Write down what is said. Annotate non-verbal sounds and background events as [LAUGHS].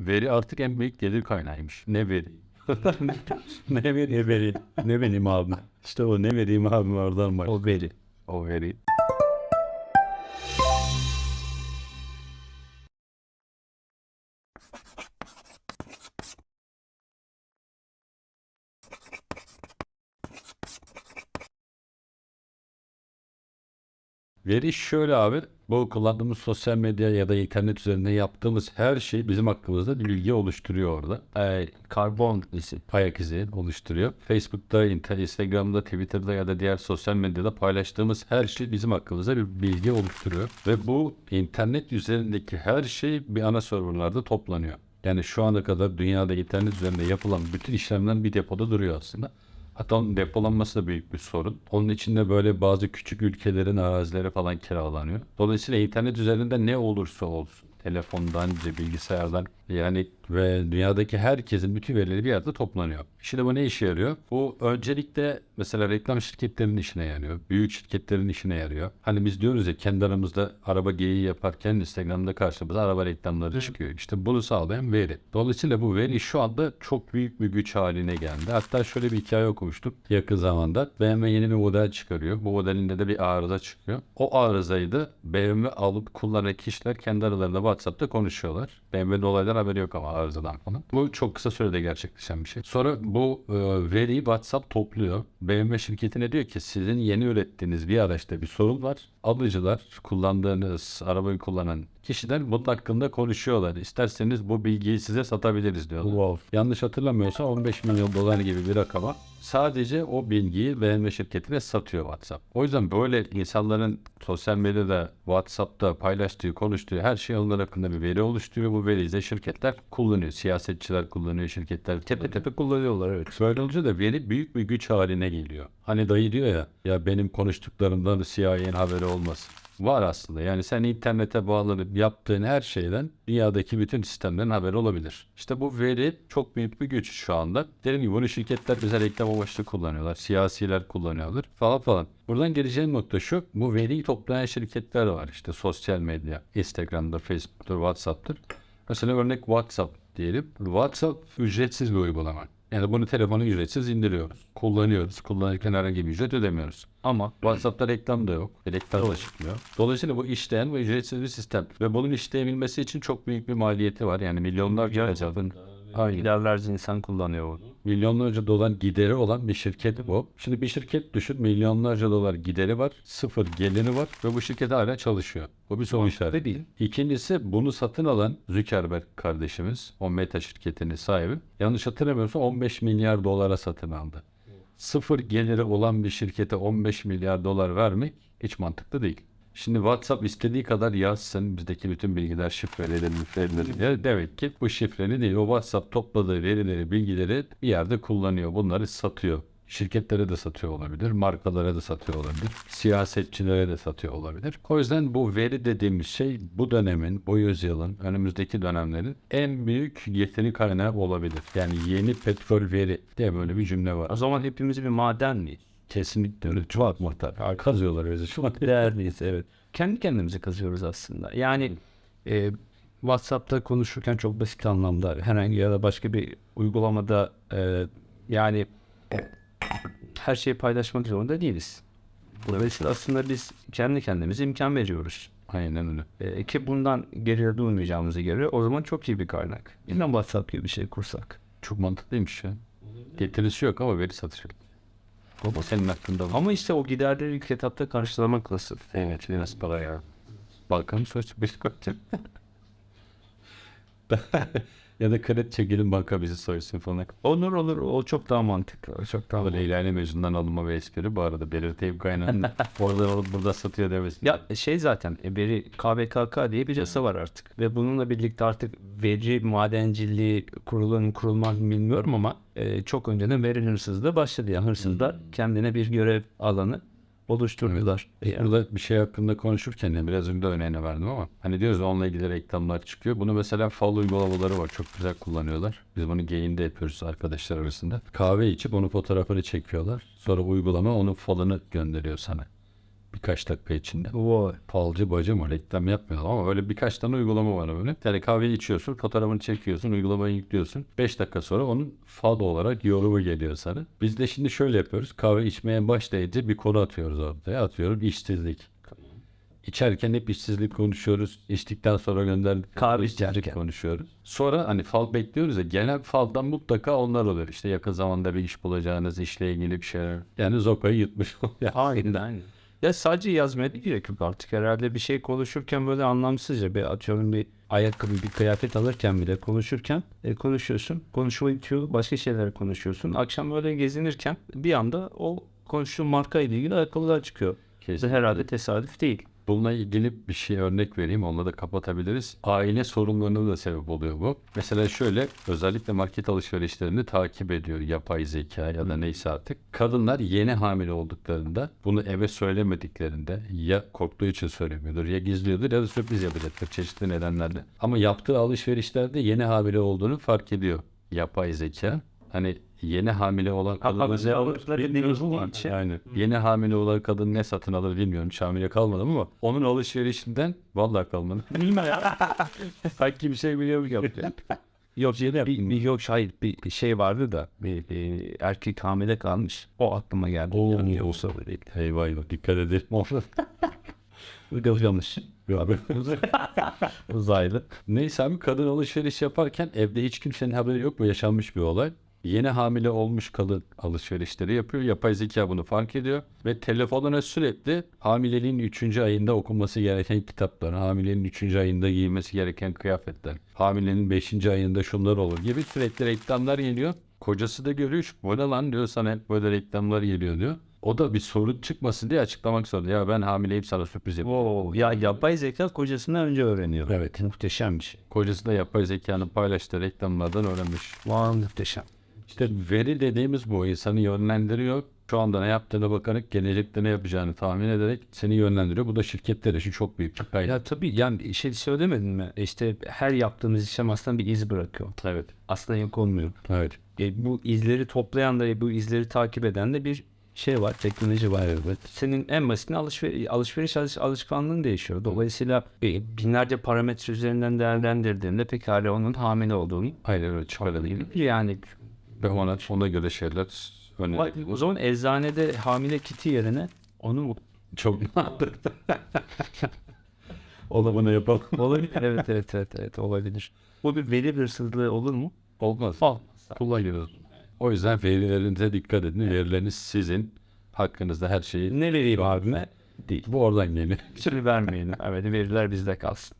Veri artık en büyük gelir kaynağıymış. Ne veri? [LAUGHS] ne veri? Ne veri? Ne benim abim? İşte o ne vereyim abim oradan var. O veri. O veri. Veri şöyle abi. Bu kullandığımız sosyal medya ya da internet üzerinde yaptığımız her şey bizim hakkımızda bilgi oluşturuyor orada. Ee, karbon ayak izi oluşturuyor. Facebook'ta, Instagram'da, Twitter'da ya da diğer sosyal medyada paylaştığımız her şey bizim hakkımızda bir bilgi oluşturuyor. Ve bu internet üzerindeki her şey bir ana serverlarda toplanıyor. Yani şu ana kadar dünyada internet üzerinde yapılan bütün işlemler bir depoda duruyor aslında. Hatta onun depolanması da büyük bir sorun. Onun içinde böyle bazı küçük ülkelerin arazileri falan kiralanıyor. Dolayısıyla internet üzerinde ne olursa olsun telefondan, bilgisayardan yani ve dünyadaki herkesin bütün verileri bir yerde toplanıyor. Şimdi bu ne işe yarıyor? Bu öncelikle mesela reklam şirketlerinin işine yarıyor. Büyük şirketlerin işine yarıyor. Hani biz diyoruz ya kendi aramızda araba geyiği yaparken Instagram'da karşımıza araba reklamları çıkıyor. İşte bunu sağlayan veri. Dolayısıyla bu veri şu anda çok büyük bir güç haline geldi. Hatta şöyle bir hikaye okumuştuk yakın zamanda. BMW yeni bir model çıkarıyor. Bu modelinde de bir arıza çıkıyor. O arızayı da BMW alıp kullanan kişiler kendi aralarında WhatsApp'ta konuşuyorlar. BMW'nin olaydan haberi yok ama arızadan falan. Bu çok kısa sürede gerçekleşen bir şey. Sonra bu e, veriyi WhatsApp topluyor. BMW şirketine diyor ki sizin yeni ürettiğiniz bir araçta bir sorun var. Alıcılar, kullandığınız arabayı kullanan kişiler bunun hakkında konuşuyorlar. İsterseniz bu bilgiyi size satabiliriz diyorlar. Wow. Yanlış hatırlamıyorsam 15 milyon dolar gibi bir rakama sadece o bilgiyi BMW şirketine satıyor WhatsApp. O yüzden böyle insanların sosyal medyada, WhatsApp'ta paylaştığı, konuştuğu her şey onlar hakkında bir veri oluşturuyor. Bu veriyi de şirketler kullanıyor. Siyasetçiler kullanıyor, şirketler tepe tepe kullanıyorlar. Evet. Böyle olunca da veri büyük bir güç haline geliyor. Hani dayı diyor ya, ya benim konuştuklarımdan CIA'nin haberi olmasın. Var aslında. Yani sen internete bağlanıp yaptığın her şeyden dünyadaki bütün sistemlerin haberi olabilir. İşte bu veri çok büyük bir güç şu anda. Dediğim gibi bunu şirketler bize reklam amaçlı kullanıyorlar. Siyasiler kullanıyorlar falan falan. Buradan geleceğim nokta şu. Bu veriyi toplayan şirketler var. İşte sosyal medya, Instagram'dır, Facebook'tur, WhatsApp'tır. Mesela örnek WhatsApp diyelim. WhatsApp ücretsiz bir uygulama. Yani bunu telefona ücretsiz indiriyoruz. Kullanıyoruz. Kullanırken herhangi bir ücret ödemiyoruz. Ama WhatsApp'ta reklam da yok. Reklam da çıkmıyor. Dolayısıyla bu işleyen ve ücretsiz bir sistem. Ve bunun işleyebilmesi için çok büyük bir maliyeti var. Yani milyonlarca hesabın. Milyarlarca insan kullanıyor bunu. Milyonlarca dolar gideri olan bir şirket bu. Şimdi bir şirket düşün milyonlarca dolar gideri var, sıfır geliri var ve bu şirket hala çalışıyor. Bu bir soru işareti. değil. İkincisi bunu satın alan Zuckerberg kardeşimiz, o Meta şirketinin sahibi. Yanlış hatırlamıyorsam 15 milyar dolara satın aldı. Sıfır geliri olan bir şirkete 15 milyar dolar vermek hiç mantıklı değil. Şimdi WhatsApp istediği kadar yazsın bizdeki bütün bilgiler şifreleri, müfreleri. Ya demek ki bu şifreli değil. O WhatsApp topladığı verileri, bilgileri bir yerde kullanıyor. Bunları satıyor. Şirketlere de satıyor olabilir, markalara da satıyor olabilir, siyasetçilere de satıyor olabilir. O yüzden bu veri dediğimiz şey bu dönemin, bu yüzyılın, önümüzdeki dönemlerin en büyük yetini kaynağı olabilir. Yani yeni petrol veri diye böyle bir cümle var. O zaman hepimiz bir maden miyiz? Kesinlikle öyle. Çok muhtar. Kazıyorlar bizi şu an. Değerliyiz evet. Kendi kendimize kazıyoruz aslında. Yani e, WhatsApp'ta konuşurken çok basit anlamda herhangi ya da başka bir uygulamada e, yani her şeyi paylaşmak zorunda değiliz. Dolayısıyla aslında biz kendi kendimize imkan veriyoruz. Aynen öyle. E, ki bundan geriye duymayacağımıza göre o zaman çok iyi bir kaynak. Yine WhatsApp gibi bir şey kursak. Çok mantıklıymış ya. Getirisi yok ama veri satışı. Baba senin aklında var. Ama işte o giderleri ilk etapta karşılamak nasıl? Evet biraz para ya. Balkan sonuçta [LAUGHS] bir. [LAUGHS] ya da kredi çekelim banka bizi soysun falan. Olur olur o çok daha mantıklı. o Çok daha Ama Leyla'nın mezundan alınma ve espri bu arada belirteyim kaynağını. [LAUGHS] orada orada burada satıyor demesin. Ya şey zaten e, veri KVKK diye bir yasa var artık ve bununla birlikte artık veri madenciliği kurulun kurulmak bilmiyorum ama e, çok önceden veri hırsızlığı başladı. Yani hırsızlar kendine bir görev alanı oluşturdular. Yani Burada bir şey hakkında konuşurken de biraz önce de örneğini verdim ama hani diyoruz onunla ilgili reklamlar çıkıyor. Bunu mesela fal uygulamaları var. Çok güzel kullanıyorlar. Biz bunu gayinde yapıyoruz arkadaşlar arasında. Kahve içip onun fotoğrafını çekiyorlar. Sonra uygulama onun falını gönderiyor sana. Birkaç dakika içinde. Vay. Falcı bacı mı reklam yapmıyorlar ama öyle birkaç tane uygulama var böyle. Yani kahveyi içiyorsun, fotoğrafını çekiyorsun, uygulamayı yüklüyorsun. 5 dakika sonra onun fal olarak yorumu geliyor sana. Biz de şimdi şöyle yapıyoruz. Kahve içmeye başlayınca bir konu atıyoruz ortaya. Atıyorum işsizlik. İçerken hep işsizlik konuşuyoruz. İçtikten sonra gönderdik. Kahve içerken. konuşuyoruz. Sonra hani fal bekliyoruz ya gelen faldan mutlaka onlar oluyor. İşte yakın zamanda bir iş bulacağınız, işle ilgili bir şeyler. Yani Zoka'yı yutmuş. Aynen aynen. Ya sadece yazmaya da gerek yok artık herhalde bir şey konuşurken böyle anlamsızca bir atıyorum bir ayakkabı bir kıyafet alırken bile konuşurken e, konuşuyorsun. Konuşma bitiyor başka şeyler konuşuyorsun. Akşam böyle gezinirken bir anda o konuştuğun marka ile ilgili ayakkabılar çıkıyor. Kesin. Herhalde tesadüf değil. Bununla ilgili bir şey örnek vereyim. Onunla da kapatabiliriz. Aile sorunlarına da sebep oluyor bu. Mesela şöyle özellikle market alışverişlerini takip ediyor yapay zeka ya da neyse artık. Kadınlar yeni hamile olduklarında bunu eve söylemediklerinde ya korktuğu için söylemiyordur ya gizliyordur ya da sürpriz yapacaktır çeşitli nedenlerle. Ama yaptığı alışverişlerde yeni hamile olduğunu fark ediyor yapay zeka. Hani yeni hamile olan kadın alırlar dediğimiz bu var. Aynen. Yeni hamile olan kadın ne satın alır bilmiyorum. Hiç hamile kalmadım ama onun alışverişinden vallahi kalmadım. [LAUGHS] Bilmem ya. [LAUGHS] Sanki bir şey biliyor mu yaptı? Yok bir, bir, yok hayır bir şey vardı da bir, bir erkek hamile kalmış. O aklıma geldi. Oo. Yani öyle değil. Eyvah eyvah dikkat edin. [LAUGHS] Yanlış. Uzaylı. Neyse abi kadın alışveriş yaparken evde hiç kimsenin haberi yok mu yaşanmış bir olay. Yeni hamile olmuş kadın alışverişleri yapıyor. Yapay zeka bunu fark ediyor. Ve telefonuna sürekli hamileliğin 3. ayında okunması gereken kitaplar, hamileliğin 3. ayında giyilmesi gereken kıyafetler, hamilenin 5. ayında şunlar olur gibi sürekli reklamlar geliyor. Kocası da görüyor. Bu ne lan diyor sana hep böyle reklamlar geliyor diyor. O da bir sorun çıkmasın diye açıklamak zorunda. Ya ben hamileyim sana sürpriz yapıyorum. Wow. Ya yapay zeka kocasından önce öğreniyor. Evet. Muhteşem bir şey. Kocası da yapay zekanın paylaştığı reklamlardan öğrenmiş. Wow, muhteşem. İşte veri dediğimiz bu insanı yönlendiriyor. Şu anda ne yaptığına bakarak gelecekte ne yapacağını tahmin ederek seni yönlendiriyor. Bu da şirketler için çok büyük bir kaynak. Ya tabii yani şey söylemedin mi? İşte her yaptığımız işlem aslında bir iz bırakıyor. Evet. Aslında yok olmuyor. Evet. E, bu izleri toplayan da bu izleri takip eden de bir şey var, teknoloji var. Evet. Senin en basit alışveriş, alışveriş alış- alışkanlığın değişiyor. Dolayısıyla e, binlerce parametre üzerinden değerlendirdiğinde pekala onun hamile olduğunu Aynen öyle çıkarılıyor. yani Ve ona, ona göre şeyler önemli. o zaman eczanede hamile kiti yerine onu Çok O da bunu yapalım. olabilir. evet evet evet evet olabilir. Bu bir veri hırsızlığı olur mu? Olmaz. Olmaz. Kullanıyoruz. O yüzden verilerinize dikkat edin. Verileriniz sizin. Hakkınızda her şeyi. Ne vereyim abime? Değil. Bu oradan geliyor. Sürü vermeyin. Evet veriler bizde kalsın.